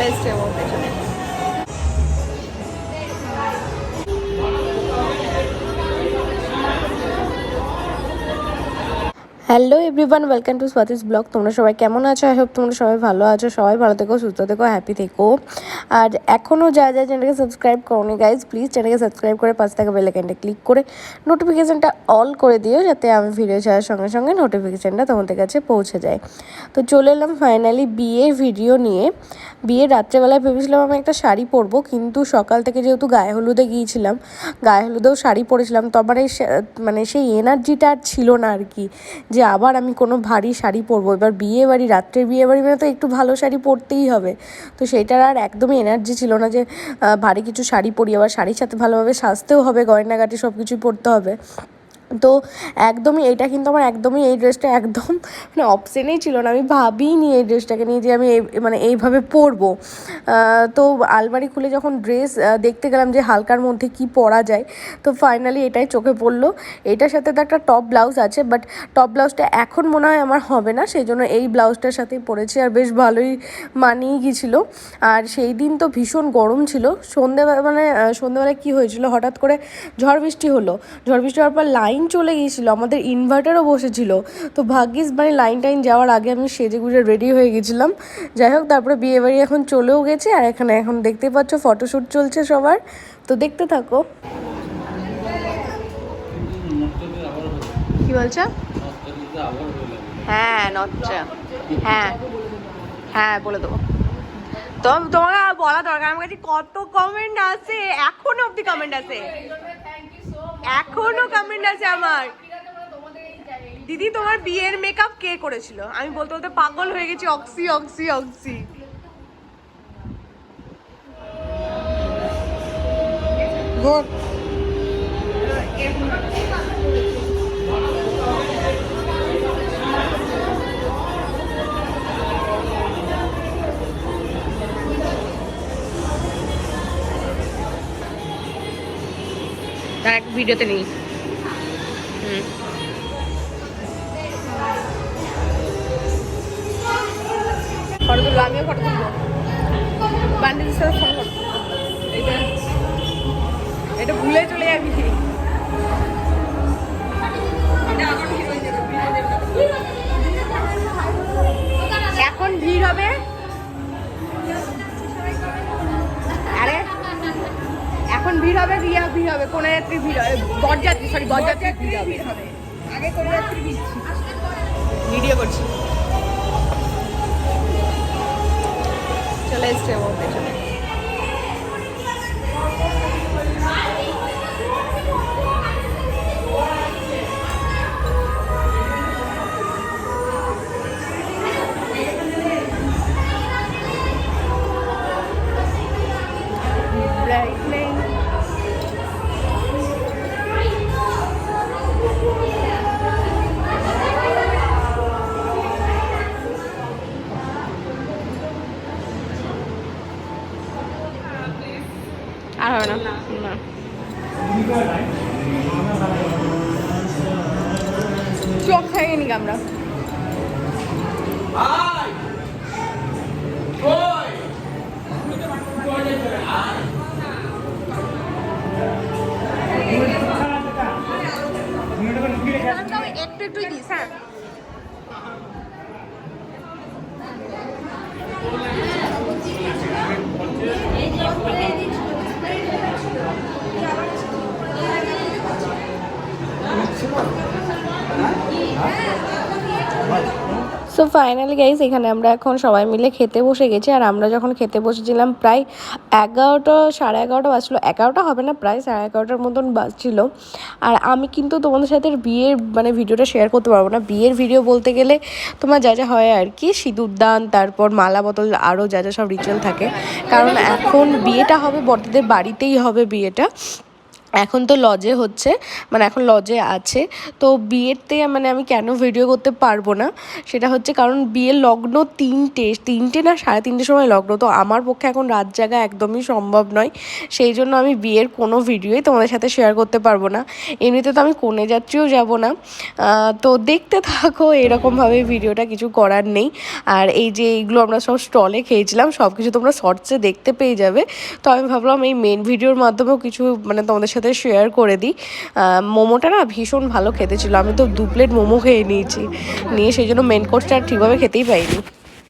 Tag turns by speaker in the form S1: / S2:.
S1: Taste ఏమవుతాయి hello everyone welcome to Swati's blog তোমরা সবাই কেমন আছো? আই হোপ তোমরা সবাই ভালো আছো। সবাই ভালো থেকো, সুস্থ থেকো হ্যাপি থেকো। আর এখনও যা যা চ্যানেলকে সাবস্ক্রাইব করোনি গাইজ প্লিজ চ্যানেলকে সাবস্ক্রাইব করে পাঁচ টাকা বেলাইকানটা ক্লিক করে নোটিফিকেশানটা অল করে দিও, যাতে আমি ভিডিও ছাড়ার সঙ্গে সঙ্গে নোটিফিকেশানটা তোমাদের কাছে পৌঁছে যায়। তো চলে এলাম ফাইনালি বিয়ের ভিডিও নিয়ে। বিয়ের রাত্রেবেলায় ভেবেছিলাম আমি একটা শাড়ি পরবো, কিন্তু সকাল থেকে যেহেতু গায়ে হলুদে গিয়েছিলাম, গায়ে হলুদেও শাড়ি পরেছিলাম, তো আমার মানে সেই এনার্জিটা আর ছিল না আর কি। যে আবার আমি কোনো ভারী শাড়ি পরবো। এবার বিয়ে বাড়ি রাত্রের বিয়ে বাড়ি মানে তো একটু ভালো শাড়ি পরতেই হবে। তো সেটার আর একদমই এনার্জি ছিল না যে ভারী কিছু শাড়ি পরি, আবার শাড়ির সাথে ভালোভাবে সাজতেও হবে, গয়নাগাটি সব কিছুই পরতে হবে। তো একদমই এটা কিন্তু আমার একদমই এই ড্রেসটা একদম মানে অপশনেই ছিল না। আমি ভাবিনি এই ড্রেসটাকে নিয়ে যে আমি মানে এইভাবে পরবো। তো আলমারি খুলে যখন ড্রেস দেখতে গেলাম যে হালকার মধ্যে কি পরা যায় তো ফাইনালি এটাই চোখে পড়ল। এটার সাথে তো একটা টপ ব্লাউজ আছে বাট টপ ব্লাউজটা এখন মনে হয় আমার হবে না সেই জন্য এই ব্লাউজটার সাথেই পরেছি আর বেশ ভালোই মানিয়ে গিয়েছিল। আর সেই দিন তো ভীষণ গরম ছিল। সন্ধেবেলা মানে আহ, সন্ধেবেলায় কী হয়েছিল? হঠাৎ করে ঝড় বৃষ্টি হলো। ঝড় বৃষ্টি হওয়ার পর লাইন চলে গিয়েছিল, আমাদের ইনভার্টারও বসেছিল। তো ভাগ্যিস মানে লাইন টাইন যাওয়ার আগে আমি সেজে গুজে রেডি হয়ে গেছিলাম। যাই হোক, তারপরে বিয়ে বাড়ি এখন চলেও গেছে, আর এখানে এখন দেখতে পাচ্ছ ফটোশ্যুট চলছে সবার। তো দেখতে থাকো। কি বলছো? হ্যাঁ হ্যাঁ। হ্যাঁ বলে দেবো। তো তোমাকে আর বলা দরকার আমার কাছে কত কমেন্ট আছে, এখনও অব্দি কমেন্ট আছে। এখনও কমেন্ট আছে আমার। দিদি তোমার বিয়ের মেকআপ কে করেছিল? আমি বলতে বলতে পাগল হয়ে গেছি অক্সি অক্সি অক্সি। গুড এক ভিডিওতে নেই। ফটো তুলবো আমিও ফটো তুলবো। সাথে ফটো করব। এটা ভুলে চলে যাবি। ভিড় হবে কোন যাত্রী ভিড় হবে বরযাত্রী সরি বরযাত্রী ভিড় হবে।
S2: আগে করে ভিড়
S1: ভিডিও করছি। চলে এসছে ও পেছনে। হবে না। না। চোখ খাইয়ে নি আমরা। একটু একটুই দিস হ্যাঁ। সো ফাইনালি গাইস এখানে আমরা এখন সবাই মিলে খেতে বসে গেছি। আর আমরা যখন খেতে বসেছিলাম প্রায় এগারোটা, সাড়ে এগারোটা বাজছিলো। এগারোটা হবে না, প্রায় সাড়ে এগারোটার মতন বাজছিল। আর আমি কিন্তু তোমাদের সাথে বিয়ের মানে ভিডিওটা শেয়ার করতে পারব না। বিয়ের ভিডিও বলতে গেলে তোমার যা যা হয় আর কি সিঁদুরদান তারপর মালা বোতল আরও যা যা সব রিচুয়াল থাকে। কারণ এখন বিয়েটা হবে, বড়দের বাড়িতেই হবে বিয়েটা। এখন তো লজে হচ্ছে মানে এখন লজে আছে। তো বিয়েতে মানে আমি কেন ভিডিও করতে পারব না? সেটা হচ্ছে কারণ বিয়ের লগ্ন তিনটে তিনটে না সাড়ে তিনটের সময় লগ্ন। তো আমার পক্ষে এখন রাত জাগা একদমই সম্ভব নয়। সেই জন্য আমি বিয়ের কোনো ভিডিওই তোমাদের সাথে শেয়ার করতে পারব না। এমনিতে তো আমি কোনে যাত্রীও যাব না। তো দেখতে থাকো, এরকমভাবে ভিডিওটা কিছু করার নেই। আর এই যে এইগুলো আমরা সব স্টলে খেয়েছিলাম সব কিছু তোমরা শর্টসে দেখতে পেয়ে যাবে। তো আমি ভাবলাম এই মেন ভিডিওর মাধ্যমেও কিছু মানে তোমাদের সাথে সাথে শেয়ার করে দিই। মোমোটা না ভীষণ ভালো খেতে ছিল। আমি তো দু প্লেট মোমো খেয়ে নিয়েছি। নিয়ে সেই জন্য মেন কোর্সটা ঠিকভাবে খেতেই পাইনি